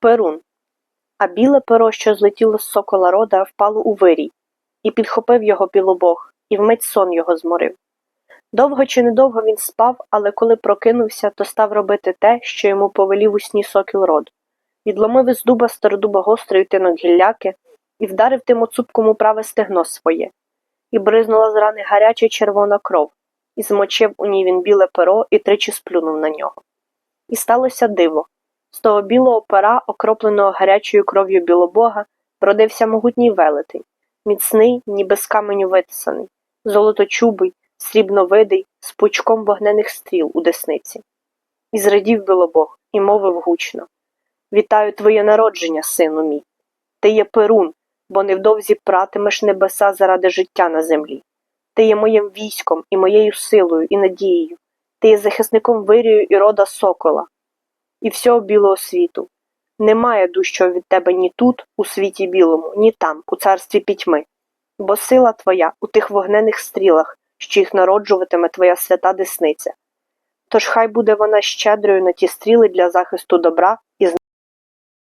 Перун. А біле перо, що злетіло з сокола рода, впало у вирій, і підхопив його білобог, і вмить сон його зморив. Довго чи недовго він спав, але коли прокинувся, то став робити те, що йому повелів у сні сокіл роду. Відломив із дуба стародуба гострий тинок гілляки і вдарив тим оцупком у праве стегно своє. І бризнула з рани гаряча червона кров, і змочив у ній він біле перо і тричі сплюнув на нього. І сталося диво. З того білого пера, окропленого гарячою кров'ю білобога, родився могутній велетень, міцний, ніби з каменю витисаний, золоточубий, срібновидий, з пучком вогнених стріл у десниці. І зрадів білобог, і мовив гучно Вітаю твоє народження, сину мій. Ти є перун, бо невдовзі пратимеш небеса заради життя на землі. Ти є моїм військом і моєю силою і надією. Ти є захисником вирію і рода сокола і всього білого світу. Немає дужчого від тебе ні тут, у світі білому, ні там, у царстві пітьми. Бо сила твоя у тих вогнених стрілах, що їх народжуватиме твоя свята десниця. Тож хай буде вона щедрою на ті стріли для захисту добра і